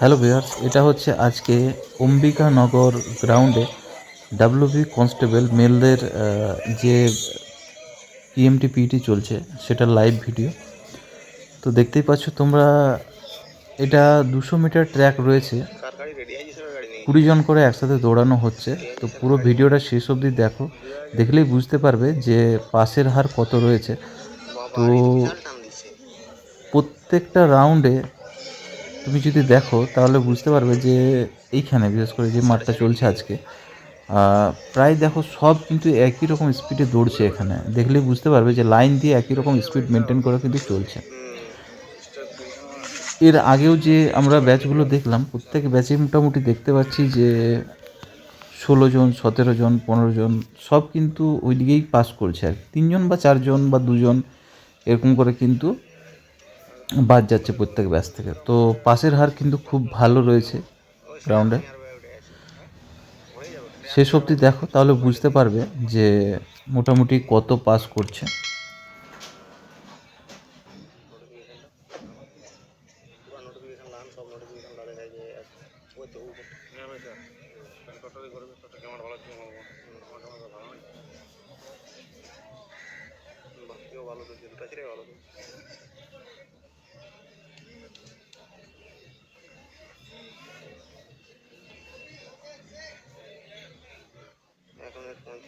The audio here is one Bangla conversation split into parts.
হ্যালো ভিউয়ার্স, এটা হচ্ছে আজকে অম্বিকানগর গ্রাউন্ডে ডাব্লিউবি কনস্টেবল মেলদের যে পিএমটি পিটি চলছে, সেটা লাইভ ভিডিও তো দেখতেই পাচ্ছ তোমরা, এটা দুশো মিটার ট্র্যাক রয়েছে। কুড়ি জন করে একসাথে দৌড়ানো হচ্ছে। তো পুরো ভিডিওটা শেষ অবধি দেখো। দেখলেই বুঝতে পারবে যে পাসের হার কত রয়েছে। তো প্রত্যেকটা রাউন্ডে তুমি যদি দেখো, তাহলে বুঝতে পারবে যে এইখানে, বিশেষ করে যে মাঠটা চলছে আজকে প্রায় দেখো সব কিন্তু একই রকম স্পিডে দৌড়ছে এখানে। দেখলেই বুঝতে পারবে যে লাইন দিয়ে একই রকম স্পিড মেনটেন করে কিন্তু চলছে। এর আগেও যে আমরা ব্যাচগুলো দেখলাম, প্রত্যেক ব্যাচে মোটামুটি দেখতে পাচ্ছি যে ষোলো জন, সতেরো জন, পনেরো জন, সব কিন্তু ওই দিকেই পাস করছে আর তিনজন বা চারজন বা দুজন, এরকম করে কিন্তু বাদ যাচ্ছে প্রত্যেক ব্যাচ থেকে। তো পাসের হার কিন্তু খুব ভালো রয়েছে গ্রাউন্ডে শেষ অবধি দেখো, তাহলে বুঝতে পারবে যে মোটামুটি কত পাস করছে। পুরো নোটিফিকেশন লান সব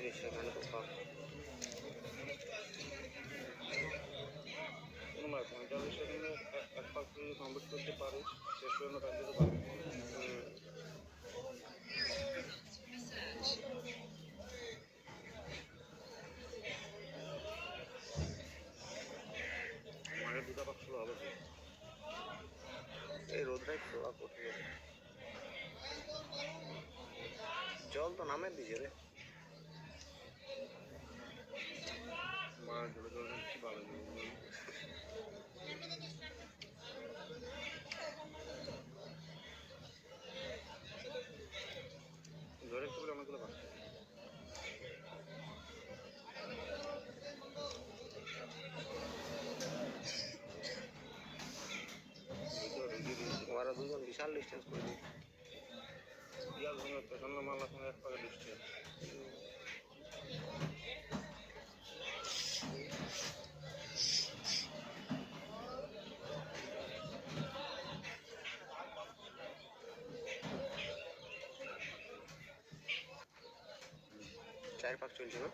তো এখন সেকেন্ড তো পাক পঁয়তাল্লিশ সেকেন্ডে এক পাক যদি কমপ্লিট করতে পারিস শেষ পর্যন্ত টাইম দিতে পারবি মাঠের দুটা পাক শুরু হবে এই রোদটাই প্রভাব করতে জল তো নামের দিছে রে। জোরে একটু করে অনেকগুলো পাচ্ছে ওরা দুজন বিশাল ডিস্টেন্স করে সঙ্গে প্রচণ্ড মালার সঙ্গে এক পাকে ডিস্টেন্স চার পাক চলছে না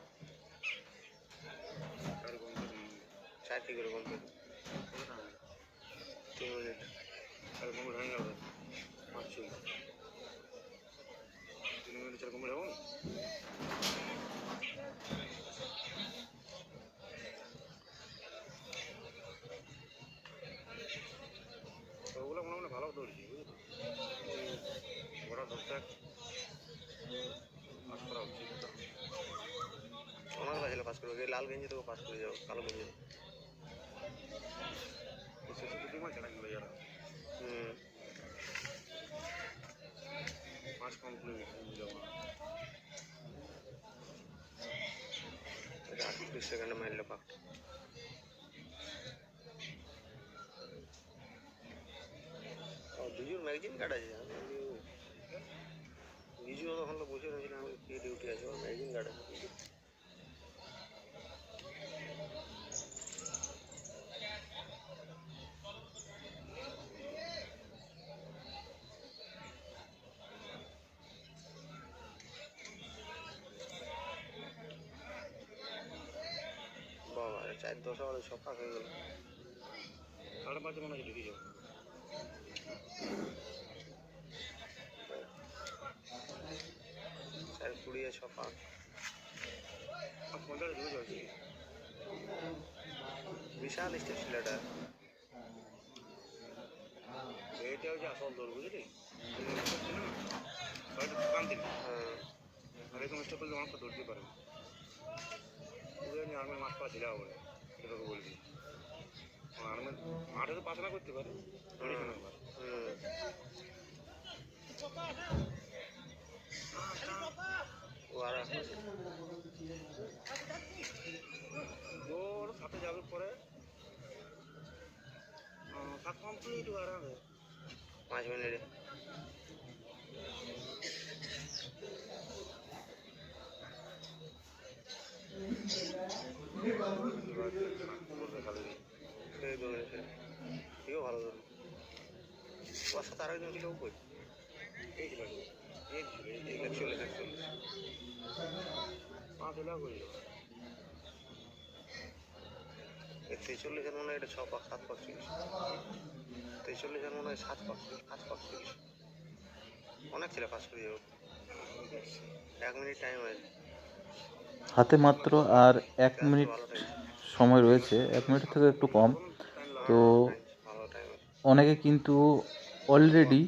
চার কি করে কমপ্লিট তিন মিনিট। চার কমপ্লিট হয়ে যাবে পাঁচ ছয় তিন মিনিট চার কমপ্লিট হবে ওগুলো মনে মনে ভালো দৌড়ছি ওরা দশটা পাস করা উচিত আমার কাছে পাস করবে লাল গেঞ্জি তোকে পাস করে যাও কালো গেঞ্জি শেষে দুটি মাছ খেলা গেলো যারা হুম পাঁচ কমপ্লিট যাওয়া আটত্রিশ সেকেন্ডে মারলো পাক ও দুজন ম্যাগজিন কার্ড আছে বিজুও তখন বসে রয়েছিলাম, আমি কি ডিউটি আছে ম্যাগজিন আছে। বাবা চার দশ আমার সকাল হয়ে গেল। সাড়ে পাঁচে মনে হচ্ছে ঢুকে যাব। চার কুড়ি ছ পাঁচ পঞ্চাশ ঢুকে যাচ্ছি বিশাল স্টেপ ছিল এটা এটা হচ্ছে আসল দৌড় বুঝলি? দোকান দিন হ্যাঁ। আর এরকম স্টেপ করলে মানুষ দৌড়তে পারে। আর্মের মাঠ পাওয়া ছিল বলে সেটাকে বলবি। আর্মের মাঠে তো পাশানা করতে পারে। দৌড়ে কেন পারে ফোয়ারা দৌড় সাথে যাবে পরে। সাত কমপ্লিট হওয়ার হবে পাঁচ মিনিটে। ভালো ধরুন ওর সাথে আরেকজন ছিল ওপর এই ছিল এই ছিল এই চলে চলে পাঁচ কই তেচল্লিশের মনে হয় এটা ছ পাক সাত পাক চল্লিশ তেচল্লিশের মনে হয় সাত পাক পাঁচ পাক চল্লিশ অনেক ছিল পাস করে যাব এক মিনিট টাইম আছে হাতে মাত্র আর এক মিনিট সময় রয়েছে। এক মিনিট থেকে একটু কম। তো অনেকে কিন্তু অলরেডি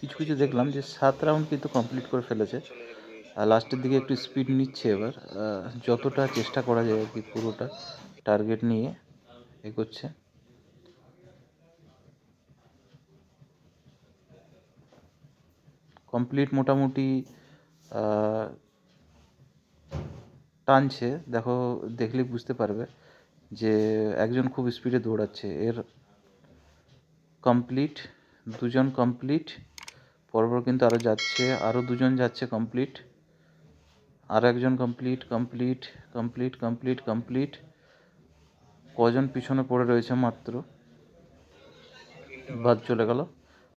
কিছু কিছু দেখলাম যে সাত রাউন্ড কিন্তু কমপ্লিট করে ফেলেছে। লাস্টের দিকে একটু স্পিড নিচ্ছে এবার। যতটা চেষ্টা করা যায় আর কি পুরোটা টার্গেট নিয়ে এগোচ্ছে। কমপ্লিট মোটামুটি টানছে। দেখো দেখলেই বুঝতে পারবে যে একজন খুব স্পিডে দৌড়াচ্ছে। এর কমপ্লিট দুজন কমপ্লিট পরপর কিন্তু আরও যাচ্ছে আরও দুজন যাচ্ছে কমপ্লিট আর একজন complete complete complete complete complete কজন পিছনে পড়ে রয়েছে মাত্র? বাদ চলে গেল।